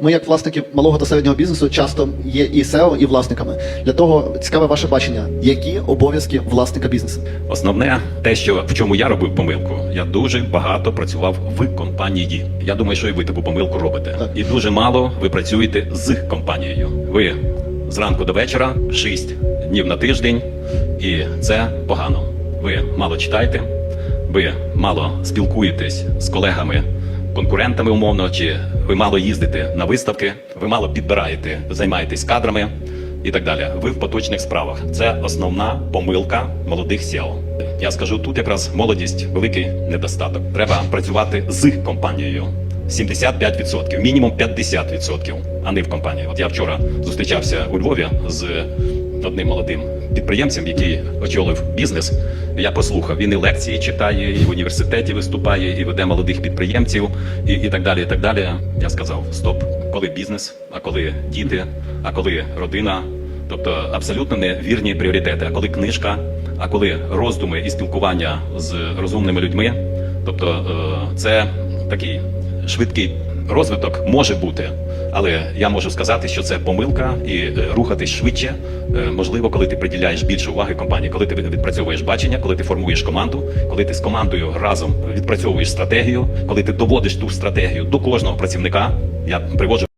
Ми, як власники малого та середнього бізнесу, часто є і SEO, і власниками. Для того цікаве ваше бачення, які обов'язки власника бізнесу. Основне те, що в чому я робив помилку, я дуже багато працював в компанії. Я думаю, що і ви таку помилку робите. Так. І дуже мало ви працюєте з компанією. Ви зранку до вечора, 6 днів на тиждень, і це погано. Ви мало читаєте, ви мало спілкуєтесь з колегами, конкурентами умовно, чи ви мало їздите на виставки, ви мало підбираєте, займаєтесь кадрами і так далі. Ви в поточних справах. Це основна помилка молодих SEO. Я скажу, тут якраз молодість великий недостаток. Треба працювати з компанією. 75%, мінімум 50%, а не в компанії. От я вчора зустрічався у Львові з одним молодим підприємцем, який очолив бізнес. Я послухав, він і лекції читає, і в університеті виступає, і веде молодих підприємців, і, і так далі. І так далі. Я сказав: стоп, коли бізнес, а коли діти, а коли родина. Тобто абсолютно невірні пріоритети. А коли книжка, а коли роздуми і спілкування з розумними людьми, тобто е, це такий швидкий розвиток може бути. Але я можу сказати, що це помилка і е, рухатись швидше е, можливо, коли ти приділяєш більше уваги компанії, коли ти відпрацьовуєш бачення, коли ти формуєш команду, коли ти з командою разом відпрацьовуєш стратегію, коли ти доводиш ту стратегію до кожного працівника. Я приводжу